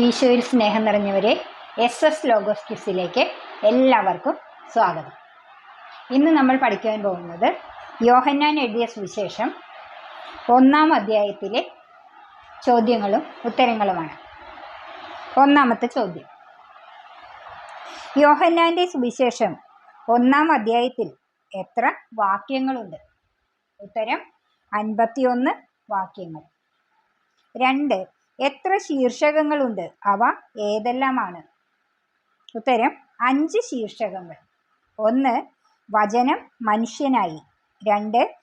ഈശോയിൽ സ്നേഹം നിറഞ്ഞവരെ എസ് എസ് ലോഗോസ് ക്യൂസിലേക്ക് എല്ലാവർക്കും സ്വാഗതം. ഇന്ന് നമ്മൾ പഠിക്കാൻ പോകുന്നത് യോഹന്നാൻ എഴുതിയ സുവിശേഷം ഒന്നാം അധ്യായത്തിലെ ചോദ്യങ്ങളും ഉത്തരങ്ങളുമാണ്. ഒന്നാമത്തെ ചോദ്യം. യോഹന്നാന്റെ സുവിശേഷം ഒന്നാം അധ്യായത്തിൽ എത്ര വാക്യങ്ങളുണ്ട്? ഉത്തരം അൻപത്തിയൊന്ന് വാക്യങ്ങൾ. രണ്ട് എത്ര ശീർഷകങ്ങളുണ്ട്? അവ ഏതെല്ലാമാണ്? ഉത്തരം അഞ്ച് ശീർഷകങ്ങൾ. ഒന്ന് വചനം മനുഷ്യനായി. രണ്ട്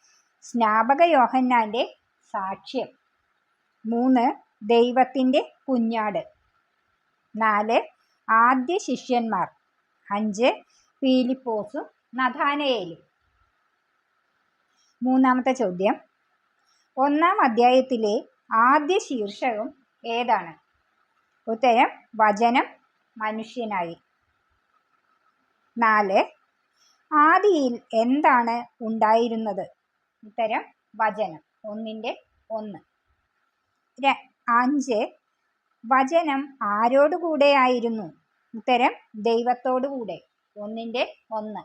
സ്നാപക യോഹന്നാന്റെ സാക്ഷ്യം. മൂന്ന് ദൈവത്തിന്റെ കുഞ്ഞാട്. നാല് ആദ്യ ശിഷ്യന്മാർ. അഞ്ച് പീലിപ്പോസും നഥാനയേലും. മൂന്നാമത്തെ ചോദ്യം ഒന്നാം അധ്യായത്തിലെ ആദ്യ ശീർഷകം ഏതാണ്? ഉത്തരം വചനം മനുഷ്യനായി. നാല് ആദിയിൽ എന്താണ് ഉണ്ടായിരുന്നത്? ഉത്തരം വചനം. ഒന്നിന്റെ ഒന്ന്. അഞ്ച് വചനം ആരോടുകൂടെ ആയിരുന്നു? ഉത്തരം ദൈവത്തോടുകൂടെ. ഒന്നിന്റെ ഒന്ന്.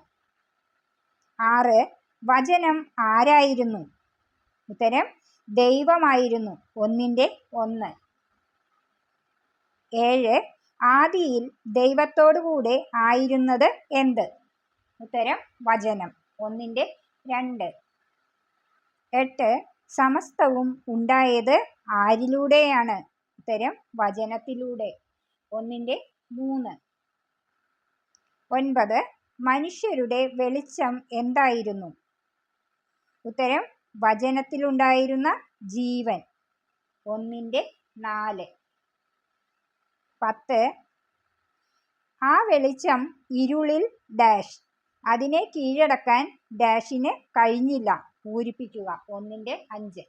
ആറ് വചനം ആരായിരുന്നു? ഉത്തരം ദൈവമായിരുന്നു. ഒന്നിന്റെ ഒന്ന്. ഏഴ് ആദിയിൽ ദൈവത്തോടുകൂടെ ആയിരുന്നത് എന്ത്? ഉത്തരം വചനം. ഒന്നിന്റെ രണ്ട്. എട്ട് സമസ്തവും ഉണ്ടായത് ആരിലൂടെയാണ്? ഉത്തരം വചനത്തിലൂടെ. ഒന്നിന്റെ മൂന്ന്. ഒൻപത് മനുഷ്യരുടെ വെളിച്ചം എന്തായിരുന്നു? ഉത്തരം വചനത്തിലുണ്ടായിരുന്ന ജീവൻ. ഒന്നിന്റെ നാല്. പത്ത്. ആ വെളിച്ചം ഇരുളിൽ ഡാഷ്. അതിനെ കീഴടക്കാൻ ഡാഷിന് കഴിഞ്ഞില്ല. പൂരിപ്പിക്കുക. ഒന്നിന്റെ അഞ്ച്.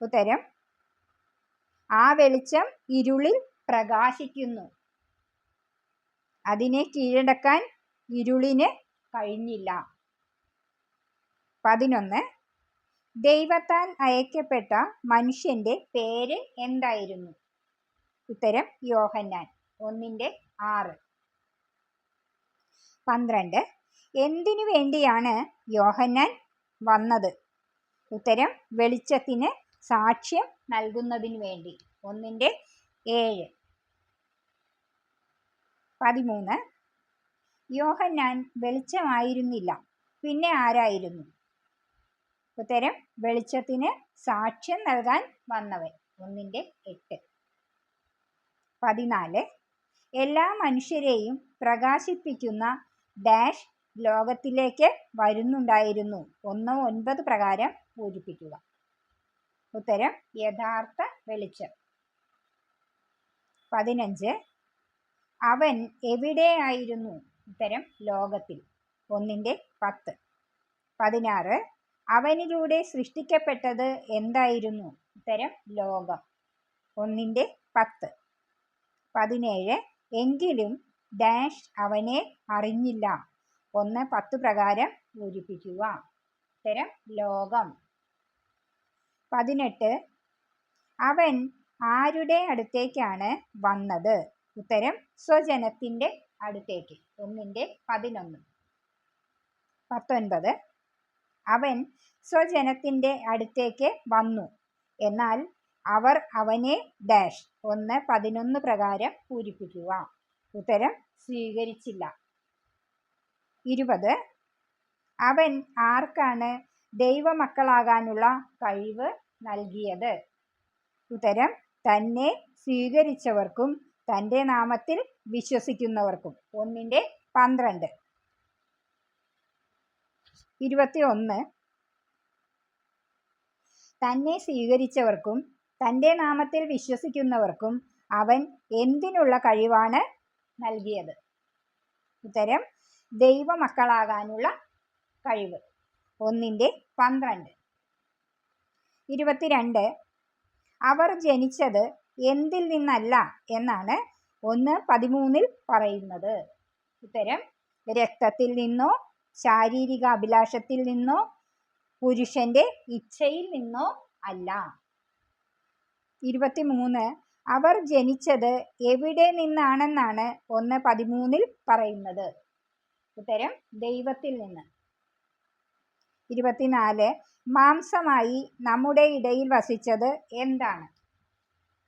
ഉത്തരം. ആ വെളിച്ചം ഇരുളിൽ പ്രകാശിക്കുന്നു. അതിനെ കീഴടക്കാൻ ഇരുളിന് കഴിഞ്ഞില്ല. പതിനൊന്ന്. ദൈവത്താൽ അയക്കപ്പെട്ട മനുഷ്യന്റെ പേര് എന്തായിരുന്നു? ഉത്തരം യോഹന്നാൻ ഒന്നിന്റെ ആറ്. പന്ത്രണ്ട്. എന്തിനു വേണ്ടിയാണ് യോഹന്നാൻ വന്നത്? ഉത്തരം വെളിച്ചത്തിന് സാക്ഷ്യം നൽകുന്നതിന് വേണ്ടി. ഒന്നിന്റെ ഏഴ്. പതിമൂന്ന്. യോഹന്നാൻ വെളിച്ചമായിരുന്നില്ല. പിന്നെ ആരായിരുന്നു? ഉത്തരം വെളിച്ചത്തിന് സാക്ഷ്യം നൽകാൻ വന്നവൻ. ഒന്നിന്റെ എട്ട്. പതിനാല്. എല്ലാ മനുഷ്യരെയും പ്രകാശിപ്പിക്കുന്ന ഡാഷ് ലോകത്തിലേക്ക് വരുന്നുണ്ടായിരുന്നു. ഒന്നോ ഒൻപത് പ്രകാരം പൂരിപ്പിക്കുക. ഉത്തരം യഥാർത്ഥ വെളിച്ചം. പതിനഞ്ച്. അവൻ എവിടെയായിരുന്നു? ഉത്തരം ലോകത്തിൽ. ഒന്നിന്റെ പത്ത്. പതിനാറ്. അവനിലൂടെ സൃഷ്ടിക്കപ്പെട്ടത് എന്തായിരുന്നു? ഉത്തരം ലോകം. ഒന്നിന്റെ പത്ത്. പതിനേഴ്. എങ്കിലും ഡാഷ് അവനെ അറിഞ്ഞില്ല. ഒന്ന് പത്ത് പ്രകാരം പൂരിപ്പിക്കുക. ഉത്തരം ലോകം. പതിനെട്ട്. അവൻ ആരുടെ അടുത്തേക്കാണ് വന്നത്? ഉത്തരം സ്വജനത്തിന്റെ അടുത്തേക്ക്. ഒന്നിന്റെ പതിനൊന്ന്. പത്തൊൻപത്. അവൻ സ്വജനത്തിന്റെ അടുത്തേക്ക് വന്നു. എന്നാൽ അവർ അവനെ ഡാഷ് ഒന്ന് പതിനൊന്ന് പ്രകാരം പൂരിപ്പിക്കുക. ഉത്തരം സ്വീകരിച്ചില്ല. ഇരുപത്. അവൻ ആർക്കാണ് ദൈവമക്കളാകാനുള്ള കഴിവ് നൽകിയത്? ഉത്തരം തന്നെ സ്വീകരിച്ചവർക്കും തന്റെ നാമത്തിൽ വിശ്വസിക്കുന്നവർക്കും. ഒന്നിന്റെ പന്ത്രണ്ട്. ഇരുപത്തി ഒന്ന് തന്നെ സ്വീകരിച്ചവർക്കും തന്റെ നാമത്തിൽ വിശ്വസിക്കുന്നവർക്കും അവൻ എന്തിനുള്ള കഴിവാണ് നൽകിയത്. ഉത്തരം ദൈവമക്കളാകാനുള്ള കഴിവ്. ഒന്നിന്റെ പന്ത്രണ്ട്. ഇരുപത്തിരണ്ട്. അവർ ജനിച്ചത് എന്തിൽ നിന്നല്ല എന്നാണ് ഒന്ന് പതിമൂന്നിൽ പറയുന്നത്. ഉത്തരം രക്തത്തിൽ നിന്നോ ശാരീരിക അഭിലാഷത്തിൽ നിന്നോ പുരുഷന്റെ ഇച്ഛയിൽ നിന്നോ അല്ല. ഇരുപത്തിമൂന്ന്. അവർ ജനിച്ചത് എവിടെ നിന്നാണെന്നാണ് ഒന്ന് പതിമൂന്നിൽ പറയുന്നത്. ഉത്തരം ദൈവത്തിൽ നിന്ന്. ഇരുപത്തിനാല്. മാംസമായി നമ്മുടെ ഇടയിൽ വസിച്ചത് എന്താണ്?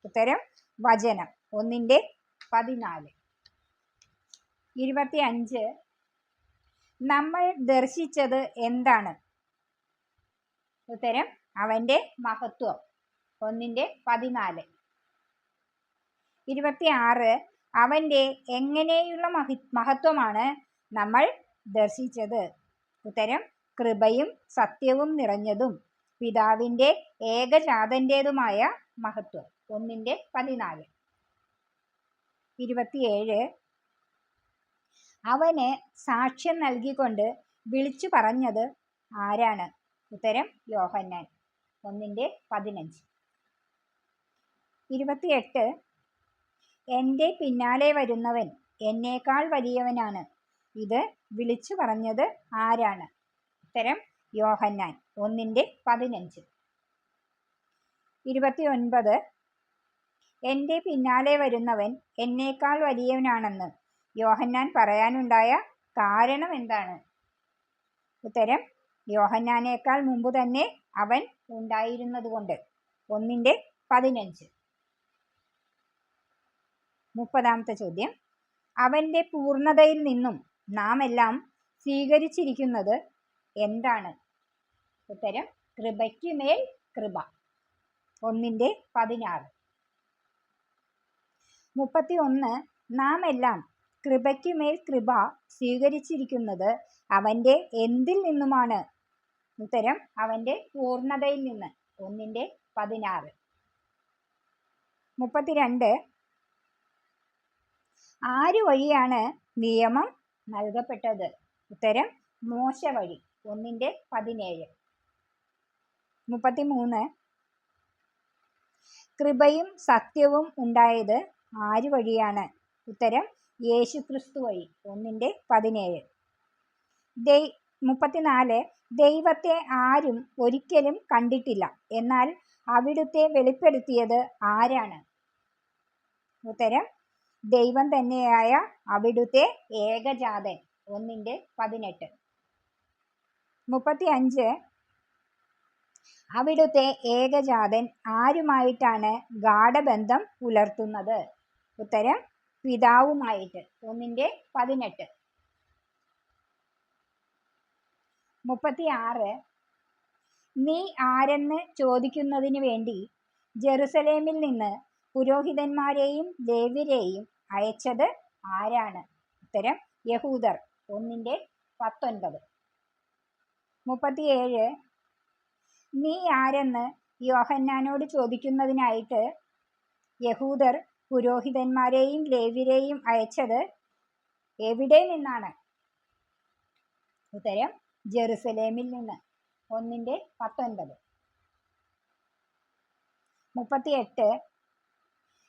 ഉത്തരം വചനം. ഒന്നിന്റെ പതിനാല്. ഇരുപത്തി അഞ്ച് നമ്മൾ ദർശിച്ചത് എന്താണ്? ഉത്തരം അവന്റെ മഹത്വം. ഒന്നിന്റെ പതിനാല്. ഇരുപത്തി ആറ് അവന്റെ എങ്ങനെയുള്ള മഹി മഹത്വമാണ് നമ്മൾ ദർശിച്ചത്? ഉത്തരം കൃപയും സത്യവും നിറഞ്ഞതും പിതാവിന്റെ ഏകജാതന്റേതുമായ മഹത്വം. ഒന്നിന്റെ പതിനാല്. ഇരുപത്തിയേഴ് അവന് സാക്ഷ്യം നൽകിക്കൊണ്ട് വിളിച്ചു പറഞ്ഞത് ആരാണ്? ഉത്തരം യോഹന്നാൻ. ഒന്നിന്റെ പതിനഞ്ച്. ഇരുപത്തിയെട്ട്. എന്റെ പിന്നാലെ വരുന്നവൻ എന്നേക്കാൾ വലിയവനാണ്. ഇത് വിളിച്ചു പറഞ്ഞത് ആരാണ്? ഉത്തരം യോഹന്നാൻ. ഒന്നിന്റെ പതിനഞ്ച്. ഇരുപത്തിയൊൻപത്. എന്റെ പിന്നാലെ വരുന്നവൻ എന്നേക്കാൾ വലിയവനാണെന്ന് യോഹന്നാൻ പറയാനുണ്ടായ കാരണം എന്താണ്? ഉത്തരം യോഹന്നാനേക്കാൾ മുമ്പ് തന്നെ അവൻ ഉണ്ടായിരുന്നതുകൊണ്ട്. ഒന്നിന്റെ പതിനഞ്ച്. മുപ്പതാമത്തെ ചോദ്യം. അവന്റെ പൂർണതയിൽ നിന്നും നാം എല്ലാം സ്വീകരിച്ചിരിക്കുന്നത് എന്താണ്? ഉത്തരം കൃപയ്ക്ക് മേൽ കൃപ. ഒന്നിന്റെ പതിനാറ്. മുപ്പത്തി ഒന്ന് നാം എല്ലാം കൃപയ്ക്കുമേൽ കൃപ സ്വീകരിച്ചിരിക്കുന്നത് അവന്റെ എന്തിൽ നിന്നുമാണ്? ഉത്തരം അവന്റെ പൂർണതയിൽ നിന്ന്. ഒന്നിന്റെ പതിനാറ്. മുപ്പത്തിരണ്ട്. ആര് വഴിയാണ് നിയമം നൽകപ്പെട്ടത്? ഉത്തരം മോശ വഴി. ഒന്നിന്റെ പതിനേഴ്. മുപ്പത്തിമൂന്ന്. കൃപയും സത്യവും ഉണ്ടായത് ആര് വഴിയാണ്? ഉത്തരം യേശുക്രിസ്തു വഴി ഒന്നിന്റെ പതിനേഴ്. ദൈ മുപ്പത്തിനാല് ദൈവത്തെ ആരും ഒരിക്കലും കണ്ടിട്ടില്ല. എന്നാൽ അവിടുത്തെ വെളിപ്പെടുത്തിയത് ആരാണ്? ഉത്തരം ദൈവം തന്നെയായ അവിടുത്തെ ഏകജാതൻ. ഒന്നിന്റെ പതിനെട്ട്. മുപ്പത്തി അഞ്ച് അവിടുത്തെ ഏകജാതൻ ആരുമായിട്ടാണ് ഗാഠബന്ധം പുലർത്തുന്നത്? ഉത്തരം പിതാവുമായിട്ട്. ഒന്നിന്റെ പതിനെട്ട്. മുപ്പത്തി ആറ് നീ ആരെന്ന് ചോദിക്കുന്നതിന് വേണ്ടി ജെറുസലേമിൽ നിന്ന് പുരോഹിതന്മാരെയും ലേവ്യരെയും അയച്ചത് ആരാണ്? ഉത്തരം യഹൂദർ. ഒന്നിന്റെ പത്തൊൻപത്. മുപ്പത്തിയേഴ്. നീ ആരെന്ന് യോഹന്നാനോട് ചോദിക്കുന്നതിനായിട്ട് യഹൂദർ പുരോഹിതന്മാരെയും ലേവ്യരെയും അയച്ചത് എവിടെ നിന്നാണ്? ഉത്തരം ജെറുസലേമിൽ നിന്ന്. ഒന്നിന്റെ പത്തൊൻപത്. മുപ്പത്തിയെട്ട്.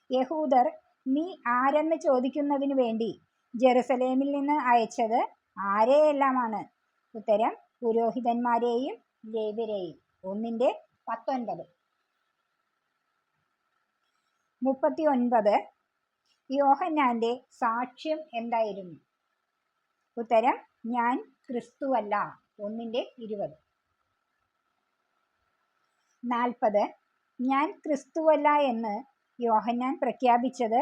യഹൂദർ നീ ആരെന്ന് ചോദിക്കുന്നതിന് വേണ്ടി ജെറുസലേമിൽ നിന്ന് അയച്ചത് ആരെയെല്ലാമാണ്? ഉത്തരം പുരോഹിതന്മാരെയും ലേവ്യരെയും. ഒന്നിന്റെ പത്തൊൻപത്. മുപ്പത്തി ഒൻപത് യോഹന്നാന്റെ സാക്ഷ്യം എന്തായിരുന്നു? ഉത്തരം ഞാൻ ക്രിസ്തുവല്ല. ഒന്നിന്റെ ഇരുപത്. നാൽപ്പത് ഞാൻ ക്രിസ്തുവല്ല എന്ന് യോഹന്നാൻ പ്രഖ്യാപിച്ചത്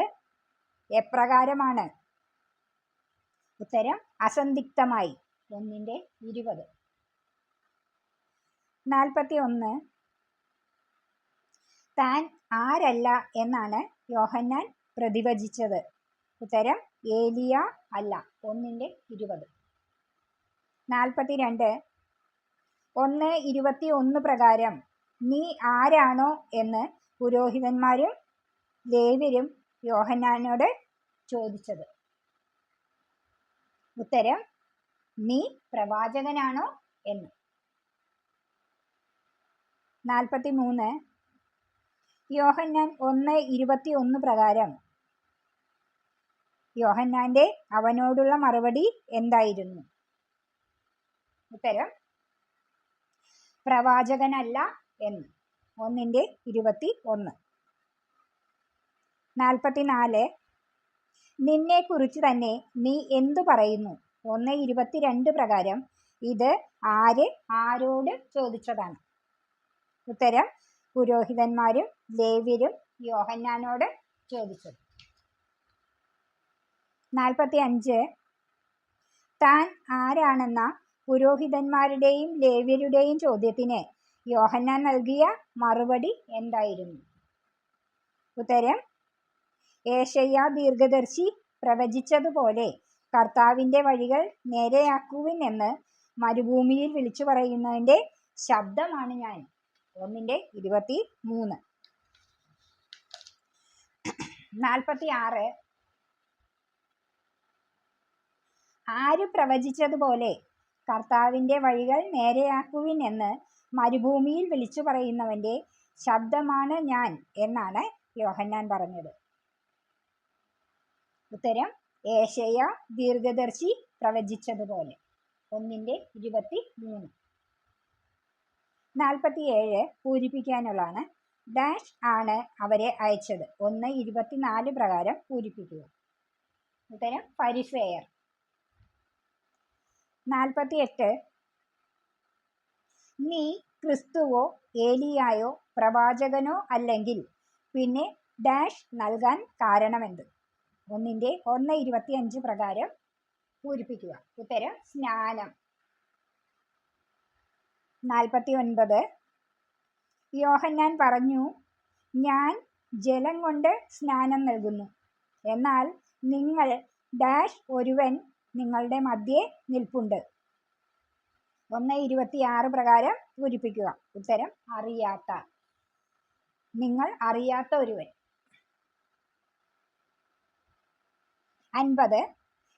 എപ്രകാരമാണ്? ഉത്തരം അസന്ധിഗ്ധമായി. ഒന്നിന്റെ ഇരുപത്. നാൽപ്പത്തി ഒന്ന് താൻ ആരല്ല എന്നാണ് യോഹന്നാൻ പ്രതിവചിച്ചത്. ഉത്തരം ഏലിയ അല്ല ഒന്നിന്റെ ഇരുപത്. നാൽപ്പത്തിരണ്ട്. ഒന്ന് ഇരുപത്തി ഒന്ന് പ്രകാരം നീ ആരാണോ? എന്ന് പുരോഹിതന്മാരും ലേവ്യരും യോഹന്നാനോട് ചോദിച്ചത്. ഉത്തരം നീ പ്രവാചകനാണോ? എന്ന്. നാൽപ്പത്തി മൂന്ന് യോഹന്നാൻ ഒന്ന് ഇരുപത്തി ഒന്ന് പ്രകാരം. യോഹന്നാന്റെ അവനോടുള്ള മറുപടി എന്തായിരുന്നു? ഉത്തരം പ്രവാചകനല്ല എന്ന്. ഒന്നിന്റെ ഇരുപത്തി ഒന്ന് നാൽപ്പത്തിനാല് നിന്നെക്കുറിച്ച് തന്നെ നീ എന്തു പറയുന്നു? ഒന്ന് ഇരുപത്തിരണ്ട് പ്രകാരം ഇത് ആര് ആരോട് ചോദിച്ചതാണ്? ഉത്തരം പുരോഹിതന്മാരും ലേവ്യരും യോഹന്നാനോട് ചോദിച്ചത് നാൽപ്പത്തി അഞ്ച് താൻ ആരാണെന്ന പുരോഹിതന്മാരുടെയും ലേവ്യരുടെയും ചോദ്യത്തിന് യോഹന്നാൻ നൽകിയ മറുപടി എന്തായിരുന്നു? ഉത്തരം ഏഷയ്യ ദീർഘദർശി പ്രവചിച്ചതുപോലെ കർത്താവിന്റെ വഴികൾ നേരെയാക്കുവിൻ എന്ന് മരുഭൂമിയിൽ വിളിച്ചു പറയുന്നതിന്റെ ശബ്ദമാണ് ഞാൻ. ഒന്നിന്റെ ഇരുപത്തി മൂന്ന്. നാൽപ്പത്തി ആറ് ആര് പ്രവചിച്ചതുപോലെ കർത്താവിന്റെ വഴികൾ നേരെയാക്കുവിൻ എന്ന് മരുഭൂമിയിൽ വിളിച്ചു പറയുന്നവന്റെ ശബ്ദമാണ് ഞാൻ എന്നാണ് യോഹന്നാൻ പറഞ്ഞത്. ഉത്തരം ഏഷയ ദീർഘദർശി പ്രവചിച്ചതുപോലെ. ഒന്നിന്റെ ഇരുപത്തി മൂന്ന്. നാൽപ്പത്തിയേഴ് പൂരിപ്പിക്കാനുള്ളതാണ്. ഡാഷ് ആണ് അവരെ അയച്ചത്. ഒന്ന് ഇരുപത്തിനാല് പ്രകാരം പൂരിപ്പിക്കുക. ഉത്തരം പരിഫെയർ നാൽപ്പത്തിയെട്ട് നീ ക്രിസ്തുവോ ഏലിയായോ പ്രവാചകനോ അല്ലെങ്കിൽ പിന്നെ ഡാഷ് നൽകാൻ കാരണമെന്ത്? ഒന്നിന്റെ ഒന്ന് ഇരുപത്തിയഞ്ച് പ്രകാരം പൂരിപ്പിക്കുക. ഉത്തരം സ്നാനം. നാൽപ്പത്തി ഒൻപത് യോഹന്നാൻ പറഞ്ഞു ഞാൻ ജലം കൊണ്ട് സ്നാനം നൽകുന്നു. എന്നാൽ നിങ്ങൾ ഡാഷ് ഒരുവൻ നിങ്ങളുടെ മധ്യേ നിൽപ്പുണ്ട്. ഒന്ന് ഇരുപത്തിയാറ് പ്രകാരം പൂരിപ്പിക്കുക ഉത്തരം അറിയാത്ത. നിങ്ങൾ അറിയാത്ത ഒരുവൻ. അൻപത്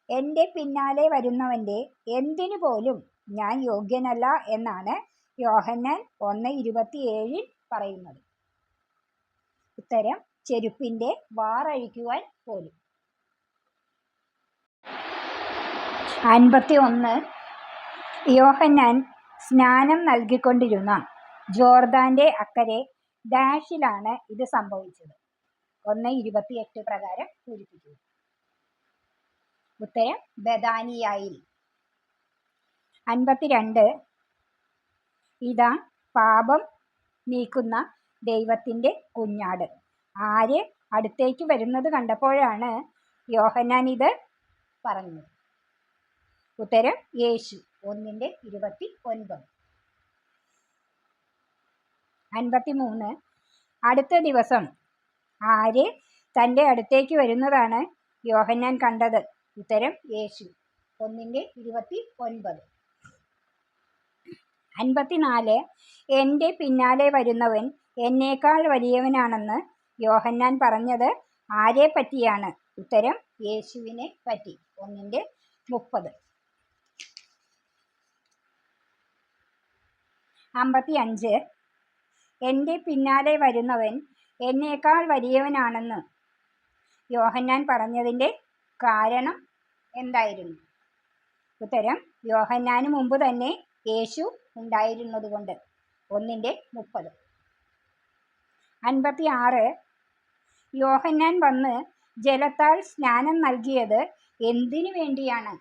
എന്റെ പിന്നാലെ വരുന്നവന്റെ എന്തിനു പോലും ഞാൻ യോഗ്യനല്ല എന്നാണ് യോഹന്നാൻ ഒന്ന് ഇരുപത്തിയേഴിൽ പറയുന്നത്. ഉത്തരം ചെരുപ്പിന്റെ വാറഴിക്കുവാൻ പോലും. അൻപത്തി ഒന്ന് യോഹന്നാൻ സ്നാനം നൽകിക്കൊണ്ടിരുന്ന ജോർദാന്റെ അക്കരെ ഡാഷിലാണ് ഇത് സംഭവിച്ചത്. ഒന്ന് ഇരുപത്തിയെട്ട് പ്രകാരം പൂരിപ്പിക്കുന്നു ഉത്തരം ബദാനിയായി അൻപത്തിരണ്ട് ഇതാ പാപം നീക്കുന്ന ദൈവത്തിന്റെ കുഞ്ഞാട്. ആര് അടുത്തേക്ക് വരുന്നത് കണ്ടപ്പോഴാണ് യോഹനാൻ ഇത് പറഞ്ഞത്. ഉത്തരം യേശു ഒന്നിന്റെ ഇരുപത്തി ഒൻപത് അൻപത്തി മൂന്ന് അടുത്ത ദിവസം ആര് തന്റെ അടുത്തേക്ക് വരുന്നതാണ് യോഹന്നാൻ കണ്ടത്? ഉത്തരം യേശു ഒന്നിന്റെ ഇരുപത്തി ഒൻപത് അൻപത്തിനാല്. എന്റെ പിന്നാലെ വരുന്നവൻ എന്നേക്കാൾ വലിയവനാണെന്ന് യോഹന്നാൻ പറഞ്ഞത് ആരെ പറ്റിയാണ് ഉത്തരം യേശുവിനെ പറ്റി. ഒന്നിന്റെ മുപ്പത്. അമ്പത്തി അഞ്ച് എന്റെ പിന്നാലെ വരുന്നവൻ എന്നേക്കാൾ വലിയവനാണെന്ന് യോഹന്നാൻ പറഞ്ഞതിന്റെ കാരണം എന്തായിരുന്നു? ഉത്തരം യോഹന്നാന് മുമ്പ് തന്നെ യേശു ഉണ്ടായിരുന്നതുകൊണ്ട്. ഒന്നിന്റെ മുപ്പത്. അൻപത്തി ആറ് യോഹന്നാൻ വന്ന് ജലത്താൽ സ്നാനം നൽകിയത് എന്തിനു വേണ്ടിയാണ്?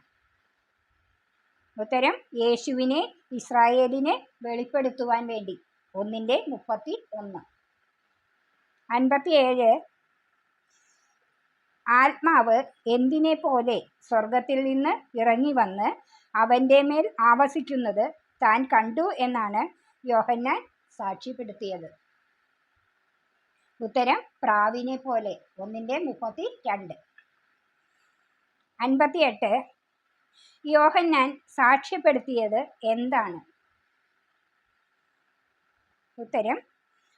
ഉത്തരം യേശുവിനെ ഇസ്രായേലിനെ വെളിപ്പെടുത്തുവാൻ വേണ്ടി. ഒന്നിന്റെ മുപ്പത്തി ഒന്ന് അൻപത്തിയേഴ്. ആത്മാവ് എന്തിനെ പോലെ സ്വർഗത്തിൽ നിന്ന് ഇറങ്ങി വന്ന് അവന്റെ മേൽ ആവസിക്കുന്നത് താൻ കണ്ടു എന്നാണ് യോഹന്നാൻ സാക്ഷ്യപ്പെടുത്തിയത്. ഉത്തരം പ്രാവിനെ പോലെ ഒന്നിന്റെ മുപ്പത്തി രണ്ട്. അൻപത്തിയെട്ട്. യോഹന്നാൻ സാക്ഷ്യപ്പെടുത്തിയത് എന്താണ്? ഉത്തരം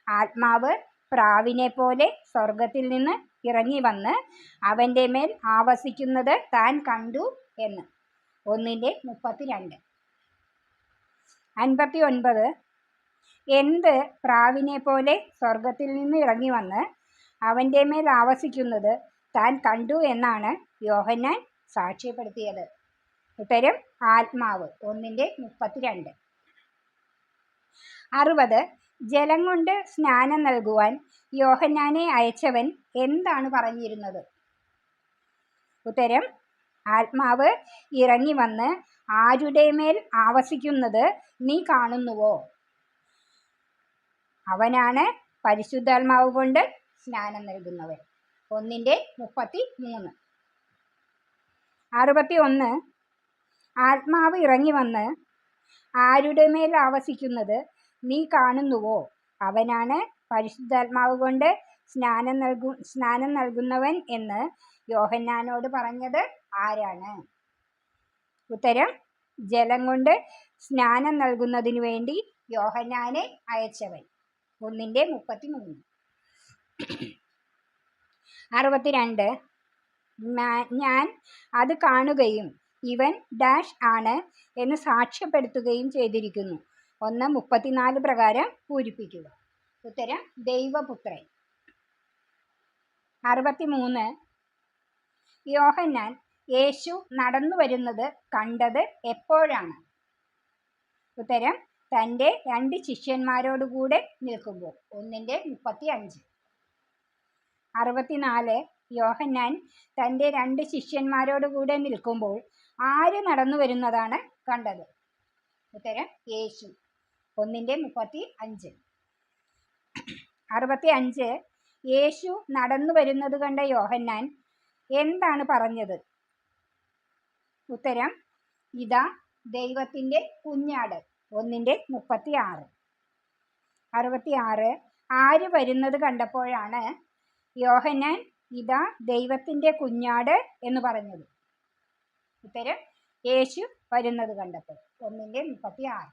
ആത്മാവ് പ്രാവിനെ പോലെ സ്വർഗത്തിൽ നിന്ന് ഇറങ്ങി വന്ന് അവന്റെ മേൽ ആവസിക്കുന്നത് താൻ കണ്ടു എന്ന്. ഒന്നിന്റെ മുപ്പത്തിരണ്ട്. അൻപത്തി ഒൻപത് എന്ത് പ്രാവിനെ പോലെ സ്വർഗത്തിൽ നിന്ന് ഇറങ്ങി വന്ന് അവന്റെ മേൽ ആവസിക്കുന്നത് താൻ കണ്ടു എന്നാണ് യോഹന്നാൻ സാക്ഷ്യപ്പെടുത്തിയത്. ഉത്തരം ആത്മാവ്. ഒന്നിന്റെ മുപ്പത്തിരണ്ട്. അറുപത്. ജലം കൊണ്ട് സ്നാനം നൽകുവാൻ യോഹന്നാനെ അയച്ചവൻ എന്താണ് പറഞ്ഞിരുന്നത്? ഉത്തരം ആത്മാവ് ഇറങ്ങി വന്ന് ആരുടെ മേൽ ആവസിക്കുന്നത് നീ കാണുന്നുവോ? അവനാണ് പരിശുദ്ധാത്മാവ് കൊണ്ട് സ്നാനം നൽകുന്നവൻ. ഒന്നിന്റെ മുപ്പത്തി മൂന്ന് അറുപത്തി ഒന്ന് ആത്മാവ് ഇറങ്ങി വന്ന് ആരുടെ മേൽ ആവസിക്കുന്നത് നീ കാണുന്നുവോ? അവനാണ് പരിശുദ്ധാത്മാവ് കൊണ്ട് സ്നാനം നൽകു സ്നാനം നൽകുന്നവൻ എന്ന് യോഹന്നാനോട് പറഞ്ഞത് ആരാണ്? ഉത്തരം ജലം കൊണ്ട് സ്നാനം നൽകുന്നതിനു വേണ്ടി യോഹന്നാനെ അയച്ചവൻ. ഒന്നിന്റെ മുപ്പത്തി മൂന്ന് അറുപത്തിരണ്ട് ഞാൻ അത് കാണുകയും ഇവൻ ഡാഷ് ആണ് എന്ന് സാക്ഷ്യപ്പെടുത്തുകയും ചെയ്തിരിക്കുന്നു. ഒന്ന് മുപ്പത്തിനാല് പ്രകാരം പൂരിപ്പിക്കുക. ഉത്തരം ദൈവപുത്രൻ. അറുപത്തിമൂന്ന്. യോഹന്നാൻ യേശു നടന്നു വരുന്നത് കണ്ടത് എപ്പോഴാണ്? ഉത്തരം തന്റെ രണ്ട് ശിഷ്യന്മാരോടുകൂടെ നിൽക്കുമ്പോൾ. ഒന്നിന്റെ മുപ്പത്തി അഞ്ച് അറുപത്തിനാല് യോഹന്നാൻ തന്റെ രണ്ട് ശിഷ്യന്മാരോടുകൂടെ നിൽക്കുമ്പോൾ ആര് നടന്നു വരുന്നതാണ് കണ്ടത്? ഉത്തരം യേശു. ഒന്നിന്റെ മുപ്പത്തി അഞ്ച് അറുപത്തി അഞ്ച് യേശു നടന്നു വരുന്നത് കണ്ട യോഹന്നാൻ എന്താണ് പറഞ്ഞത്? ഉത്തരം ഇതാ ദൈവത്തിന്റെ കുഞ്ഞാട് ഒന്നിന്റെ മുപ്പത്തി ആറ് അറുപത്തി ആറ് ആര് വരുന്നത് കണ്ടപ്പോഴാണ് യോഹന്നാൻ ഇതാ ദൈവത്തിന്റെ കുഞ്ഞാട് എന്ന് പറഞ്ഞത്. ഉത്തരം യേശു വരുന്നത് കണ്ടപ്പോൾ ഒന്നിന്റെ മുപ്പത്തി ആറ്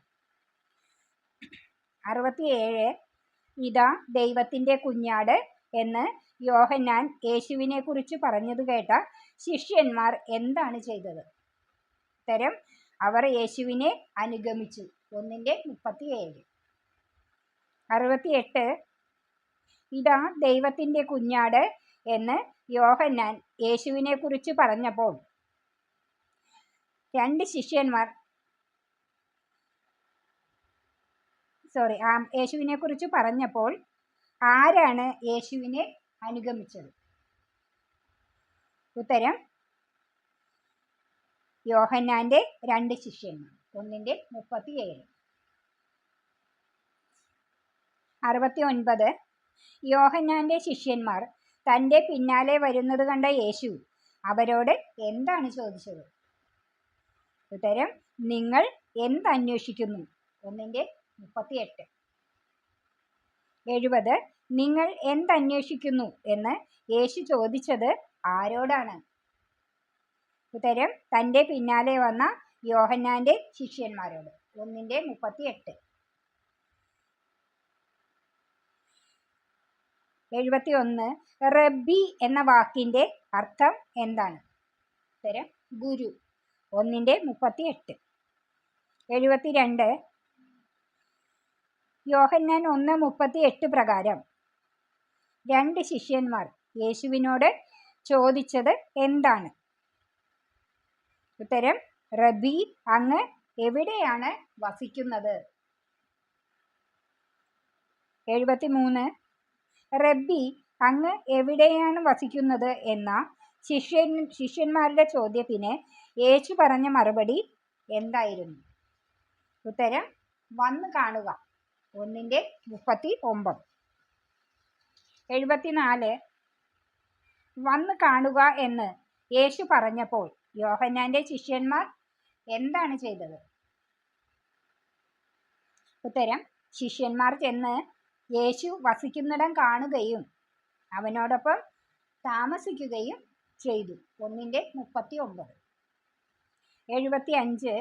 അറുപത്തിയേഴ്. ഇതാ ദൈവത്തിന്റെ കുഞ്ഞാട് എന്ന് യോഹന്നാൻ യേശുവിനെ കുറിച്ച് പറഞ്ഞത് കേട്ട ശിഷ്യന്മാർ എന്താണ് ചെയ്തത്? ഉത്തരം അവർ യേശുവിനെ അനുഗമിച്ചു. ഒന്നിന്റെ മുപ്പത്തിയേഴ്. അറുപത്തിയെട്ട്. ഇതാ ദൈവത്തിന്റെ കുഞ്ഞാട് എന്ന് യോഹന്നാൻ യേശുവിനെ കുറിച്ച് പറഞ്ഞപ്പോൾ രണ്ട് ശിഷ്യന്മാർ സോറി ആ യേശുവിനെ കുറിച്ച് പറഞ്ഞപ്പോൾ ആരാണ് യേശുവിനെ അനുഗമിച്ചത്? ഉത്തരം യോഹന്നാന്റെ രണ്ട് ശിഷ്യന്മാർ. ഒന്നിന്റെ മുപ്പത്തിയേഴ്. അറുപത്തി ഒൻപത് യോഹന്നാന്റെ ശിഷ്യന്മാർ തന്റെ പിന്നാലെ വരുന്നത് കണ്ട യേശു അവരോട് എന്താണ് ചോദിച്ചത്? ഉത്തരം നിങ്ങൾ എന്തന്വേഷിക്കുന്നു ഒന്നിന്റെ മുപ്പത്തിയെട്ട്. എഴുപത്. നിങ്ങൾ എന്തന്വേഷിക്കുന്നു എന്ന് യേശു ചോദിച്ചത് ആരോടാണ്? ഉത്തരം തന്റെ പിന്നാലെ വന്ന യോഹന്നാന്റെ ശിഷ്യന്മാരോട്. ഒന്നിന്റെ മുപ്പത്തി എട്ട് എഴുപത്തി ഒന്ന് റബ്ബി എന്ന വാക്കിന്റെ അർത്ഥം എന്താണ്? ഉത്തരം ഗുരു. ഒന്നിന്റെ മുപ്പത്തി എട്ട് എഴുപത്തിരണ്ട്. യോഹന്നാൻ ഒന്ന് മുപ്പത്തി എട്ട് പ്രകാരം രണ്ട് ശിഷ്യന്മാർ യേശുവിനോട് ചോദിച്ചത് എന്താണ്? ഉത്തരം റബി. അങ്ങ് എവിടെയാണ് വസിക്കുന്നത്? എഴുപത്തി മൂന്ന് റബ്ബി അങ്ങ് എവിടെയാണ് വസിക്കുന്നത് എന്ന ശിഷ്യൻ ശിഷ്യന്മാരുടെ ചോദ്യത്തിന് യേശു പറഞ്ഞ മറുപടി എന്തായിരുന്നു? ഉത്തരം വന്ന് കാണുക. ഒന്നിന്റെ മുപ്പത്തി ഒമ്പത് എഴുപത്തിനാല്. വന്ന് കാണുക എന്ന് യേശു പറഞ്ഞപ്പോൾ യോഹന്നാന്റെ ശിഷ്യന്മാർ എന്താണ് ചെയ്തത്? ഉത്തരം ശിഷ്യന്മാർ ചെന്ന് യേശു വസിക്കുന്നിടം കാണുകയും അവനോടൊപ്പം താമസിക്കുകയും ചെയ്തു. ഒന്നിന്റെ മുപ്പത്തി ഒമ്പത് എഴുപത്തി അഞ്ച്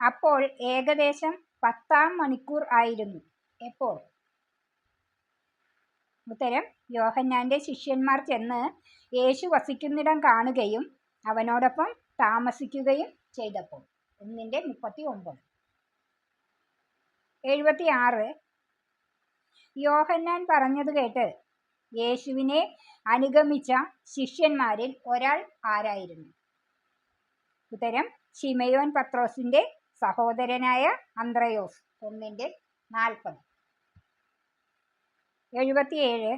അപ്പോൾ ഏകദേശം പത്താം മണിക്കൂർ ആയിരുന്നു. എപ്പോൾ? ഉത്തരം യോഹന്നാന്റെ ശിഷ്യന്മാർ ചെന്ന് യേശു വസിക്കുന്നിടം കാണുകയും അവനോടൊപ്പം താമസിക്കുകയും ചെയ്തപ്പോൾ. ഒന്നിന്റെ മുപ്പത്തി ഒമ്പത് എഴുപത്തി ആറ് യോഹന്നാൻ പറഞ്ഞത് കേട്ട് യേശുവിനെ അനുഗമിച്ച ശിഷ്യന്മാരിൽ ഒരാൾ ആരായിരുന്നു? ഉത്തരം ഷിമയോൻ പത്രോസിന്റെ സഹോദരനായ അന്ത്രയോസ്. ഒന്നിന്റെ നാൽപ്പത്. എഴുപത്തിയേഴ്.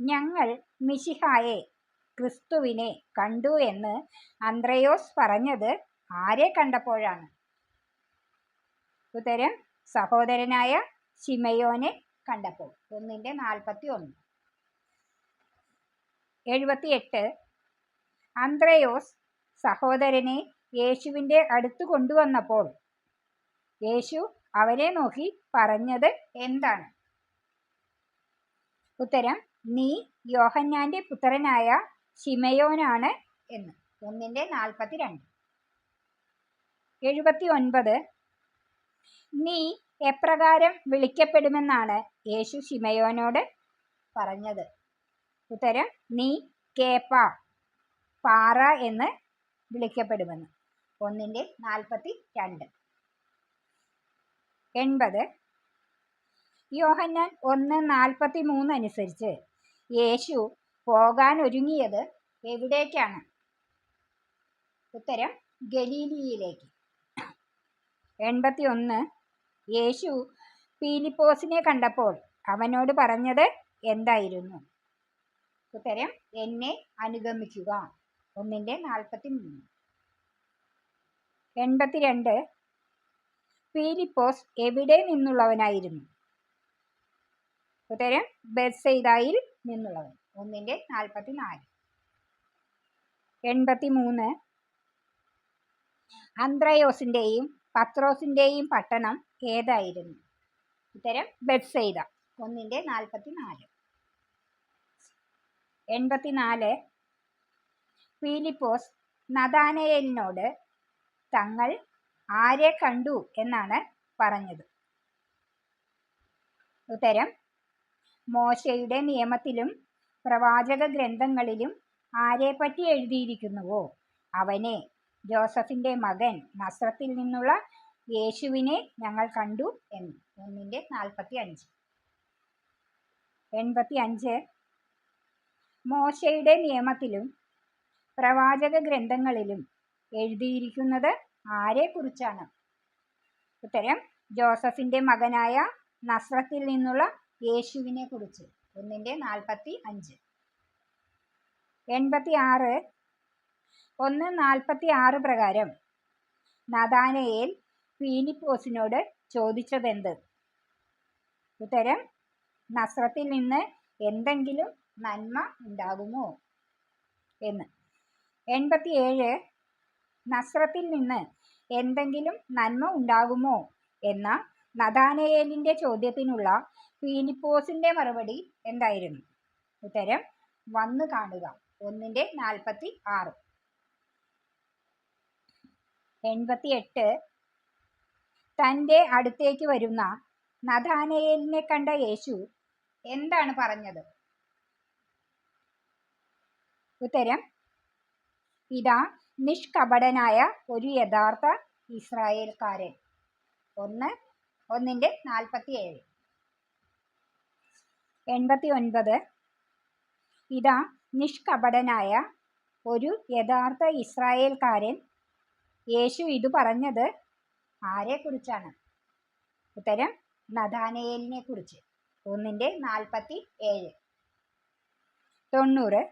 ഞങ്ങൾ മിശിഹായെ ക്രിസ്തുവിനെ കണ്ടു എന്ന് അന്ത്രയോസ് പറഞ്ഞത് ആരെ കണ്ടപ്പോഴാണ്? ഉത്തരം സഹോദരനായ ശിമയോനെ കണ്ടപ്പോൾ. ഒന്നിന്റെ നാൽപ്പത്തി ഒന്ന് എഴുപത്തിയെട്ട്. അന്ത്രയോസ് സഹോദരനെ യേശുവിന്റെ അടുത്ത് കൊണ്ടുവന്നപ്പോൾ യേശു അവനെ നോക്കി പറഞ്ഞത് എന്താണ്? ഉത്തരം നീ യോഹന്നാന്റെ പുത്രനായ ശിമയോനാണ് എന്ന്. ഒന്നിന്റെ നാൽപ്പത്തി രണ്ട് എഴുപത്തി ഒൻപത് നീ എപ്രകാരം വിളിക്കപ്പെടുമെന്നാണ് യേശു ശിമയോനോട് പറഞ്ഞത്. ഉത്തരം നീ കേപ്പ പാറ എന്ന് വിളിക്കപ്പെടുമെന്ന്. ഒന്നിന്റെ നാൽപ്പത്തി രണ്ട് എൺപത്. യോഹന്നാൻ ഒന്ന് നാൽപ്പത്തി മൂന്ന് അനുസരിച്ച് യേശു പോകാൻ ഒരുങ്ങിയത് എവിടേക്കാണ്? ഉത്തരം ഗലീലിയിലേക്ക്. എൺപത്തി ഒന്ന് യേശു പീലിപ്പോസിനെ കണ്ടപ്പോൾ അവനോട് പറഞ്ഞത് എന്തായിരുന്നു? ഉത്തരം എന്നെ അനുഗമിക്കുക. ഒന്നിന്റെ നാൽപ്പത്തി മൂന്ന് എൺപത്തിരണ്ട്. പീലിപ്പോസ് എവിടെ നിന്നുള്ളവനായിരുന്നു? ഉത്തരം ബെത്സൈദായിൽ നിന്നുള്ളവൻ. ഒന്നിന്റെ നാൽപ്പത്തി നാല് എൺപത്തി മൂന്ന് അന്ത്രയോസിന്റെയും പത്രോസിന്റെയും പട്ടണം ഏതായിരുന്നു? ഉത്തരം ബെത്സൈദ ഒന്നിന്റെ നാൽപ്പത്തി നാല് എൺപത്തിനാല്. ഫിലിപ്പോസ് നദാനയേലിനോട് തങ്ങൾ ആരെ കണ്ടു എന്നാണ് പറഞ്ഞത്? ഉത്തരം മോശയുടെ നിയമത്തിലും പ്രവാചക ഗ്രന്ഥങ്ങളിലും ആരെപ്പറ്റി എഴുതിയിരിക്കുന്നുവോ? അവനെ ജോസഫിന്റെ മകൻ നസ്രത്തിൽ നിന്നുള്ള യേശുവിനെ ഞങ്ങൾ കണ്ടു എന്ന് ഒന്നിന്റെ നാൽപ്പത്തി അഞ്ച് എൺപത്തി അഞ്ച് മോശയുടെ നിയമത്തിലും പ്രവാചക ഗ്രന്ഥങ്ങളിലും എഴുതിയിരിക്കുന്നത് ആരെക്കുറിച്ചാണ്? ഉത്തരം ജോസഫിന്റെ മകനായ നസ്രത്തിൽ നിന്നുള്ള യേശുവിനെ കുറിച്ച് ഒന്നിന്റെ നാൽപ്പത്തി അഞ്ച്. എൺപത്തി ആറ്. ഒന്ന് നാൽപ്പത്തി ആറ് പ്രകാരം നദാനയേൽ ഫീലിപ്പോസിനോട് ചോദിച്ചതെന്ത്? ഉത്തരം നസ്രത്തിൽ നിന്ന് എന്തെങ്കിലും നന്മ ഉണ്ടാകുമോ? എന്ന്. എൺപത്തി ഏഴ്. നസ്രത്തിൽ നിന്ന് എന്തെങ്കിലും നന്മ ഉണ്ടാകുമോ? എന്ന നദാനയേലിന്റെ ചോദ്യത്തിനുള്ള ഫീനിപ്പോസിന്റെ മറുപടി എന്തായിരുന്നു? ഉത്തരം വന്നു കാണുക. ഒന്നിന്റെ നാൽപ്പത്തി ആറ് എൺപത്തി എട്ട് തന്റെ അടുത്തേക്ക് വരുന്ന നദാനയേലിനെ കണ്ട യേശു എന്താണ് പറഞ്ഞത്? ഉത്തരം ഇതാ നിഷ്കപടനായ ഒരു യഥാർത്ഥ ഇസ്രായേൽക്കാരൻ. ഒന്ന് ഒന്നിന്റെ നാൽപ്പത്തി ഏഴ് എൺപത്തി ഒൻപത് ഇതാ നിഷ്കപടനായ ഒരു യഥാർത്ഥ ഇസ്രായേൽക്കാരൻ യേശു ഇത് പറഞ്ഞത് ആരെക്കുറിച്ചാണ്? ഉത്തരം നദാനയേലിനെ കുറിച്ച് ഒന്നിന്റെ നാൽപ്പത്തി ഏഴ് തൊണ്ണൂറ്.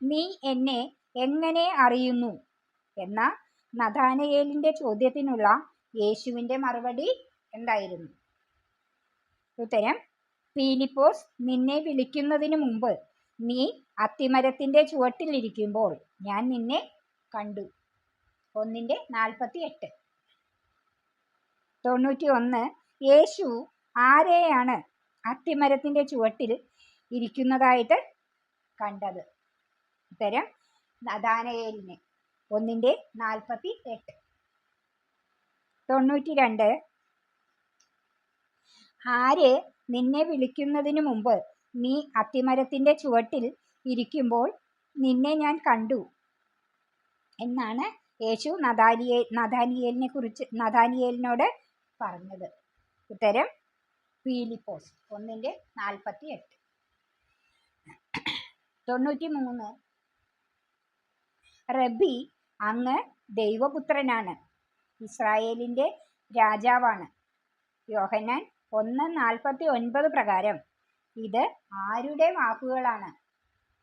നീ എന്നെ എങ്ങനെ അറിയുന്നു? എന്ന നഥാനയേലിന്റെ ചോദ്യത്തിനുള്ള യേശുവിന്റെ മറുപടി എന്തായിരുന്നു? ഉത്തരം ഫീലിപ്പോസ് നിന്നെ വിളിക്കുന്നതിന് മുമ്പ് നീ അത്തിമരത്തിന്റെ ചുവട്ടിലിരിക്കുമ്പോൾ ഞാൻ നിന്നെ കണ്ടു. ഒന്നിന്റെ നാൽപ്പത്തി എട്ട് തൊണ്ണൂറ്റി ഒന്ന് യേശു ആരെയാണ് അത്തിമരത്തിന്റെ ചുവട്ടിൽ ഇരിക്കുന്നതായിട്ട് കണ്ടത്? ഉത്തരം നദാനയേലിനെ. ഒന്നിന്റെ നാൽപ്പത്തി എട്ട് തൊണ്ണൂറ്റി രണ്ട് ആര് നിന്നെ വിളിക്കുന്നതിന് മുമ്പ് നീ അത്തിമരത്തിന്റെ ചുവട്ടിൽ ഇരിക്കുമ്പോൾ നിന്നെ ഞാൻ കണ്ടു. എന്നാണ് യേശു നദാനിയേ നദാനിയേലിനെ കുറിച്ച് നദാനിയേലിനോട് പറഞ്ഞത്. ഉത്തരം ഫീലിപ്പോസ് ഒന്നിന്റെ നാൽപ്പത്തി എട്ട് തൊണ്ണൂറ്റി മൂന്ന് റബി അങ്ങ് ദൈവപുത്രനാണ്. ഇസ്രായേലിന്റെ രാജാവാണ്. യോഹന്നാൻ ഒന്ന് നാൽപ്പത്തി ഒൻപത് പ്രകാരം. ഇത് ആരുടെ വാക്കുകളാണ്?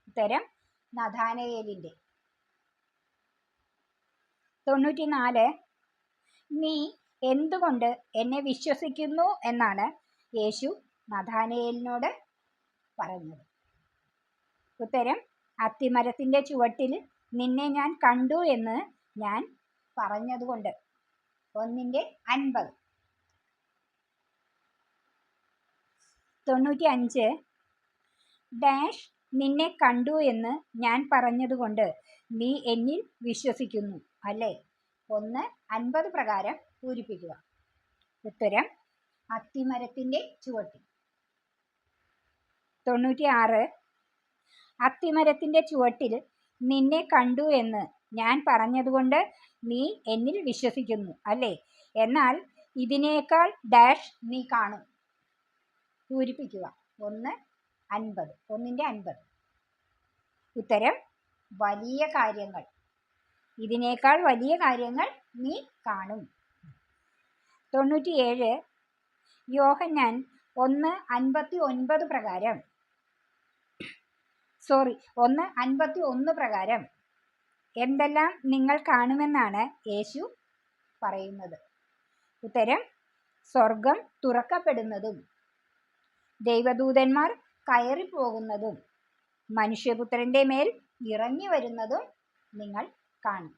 ഉത്തരം നഥാനയേലിന്റെ തൊണ്ണൂറ്റിനാല്. നീ എന്തുകൊണ്ട് എന്നെ വിശ്വസിക്കുന്നു എന്നാണ് യേശു നഥാനയേലിനോട് പറഞ്ഞത് ഉത്തരം അത്തിമരത്തിന്റെ ചുവട്ടിൽ നിന്നെ ഞാൻ കണ്ടു എന്ന് ഞാൻ പറഞ്ഞതുകൊണ്ട്. ഒന്നിന്റെ അൻപത്. തൊണ്ണൂറ്റി അഞ്ച് ഡാഷ് നിന്നെ കണ്ടു എന്ന് ഞാൻ പറഞ്ഞതുകൊണ്ട് നീ എന്നിൽ വിശ്വസിക്കുന്നു അല്ലേ? ഒന്ന് അൻപത് പ്രകാരം പൂരിപ്പിക്കുക. ഉത്തരം അത്തിമരത്തിന്റെ ചുവട്ടിൽ. തൊണ്ണൂറ്റി ആറ് അത്തിമരത്തിന്റെ ചുവട്ടിൽ നിന്നെ കണ്ടു എന്ന് ഞാൻ പറഞ്ഞതുകൊണ്ട് നീ എന്നിൽ വിശ്വസിക്കുന്നു അല്ലേ? എന്നാൽ ഇതിനേക്കാൾ ഡാഷ് നീ കാണും. പൂരിപ്പിക്കുക ഒന്ന് അൻപത്. ഒന്നിന്റെ അൻപത്. ഉത്തരം വലിയ കാര്യങ്ങൾ. ഇതിനേക്കാൾ വലിയ കാര്യങ്ങൾ നീ കാണും. തൊണ്ണൂറ്റിയേഴ് യോഹന്നാൻ ഒന്ന് അൻപത്തി ഒൻപത് പ്രകാരം. സോറി ഒന്ന് അൻപത്തി ഒന്ന് പ്രകാരം. എന്തെല്ലാം നിങ്ങൾ കാണുമെന്നാണ് യേശു പറയുന്നത്. ഉത്തരം സ്വർഗം തുറക്കപ്പെടുന്നതും. ദൈവദൂതന്മാർ കയറിപ്പോകുന്നതും മനുഷ്യപുത്രന്റെ മേൽ ഇറങ്ങി വരുന്നതും നിങ്ങൾ കാണും.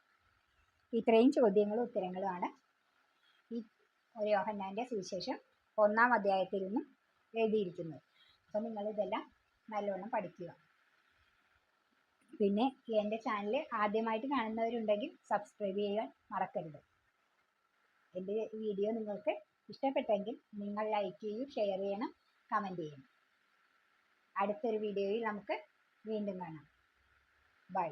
ഇത്രയും ചോദ്യങ്ങളും ഉത്തരങ്ങളുമാണ് ഈ യോഹന്നാന്റെ സുവിശേഷം ഒന്നാം അധ്യായത്തിൽ നിന്നും എഴുതിയിരിക്കുന്നത്. അപ്പോൾ നിങ്ങളിതെല്ലാം നല്ലോണം പഠിക്കുക. പിന്നെ എന്റെ ചാനൽ ആദ്യമായിട്ട് കാണുന്നവരുണ്ടെങ്കിൽ സബ്സ്ക്രൈബ് ചെയ്യാൻ മറക്കരുത്. എന്റെ വീഡിയോ നിങ്ങൾക്ക് ഇഷ്ടപ്പെട്ടെങ്കിൽ നിങ്ങൾ ലൈക്ക് ചെയ്യൂ ഷെയർ ചെയ്യണം. കമന്റ് ചെയ്യണം അടുത്തൊരു വീഡിയോയിൽ നമുക്ക് വീണ്ടും കാണാം. ബൈ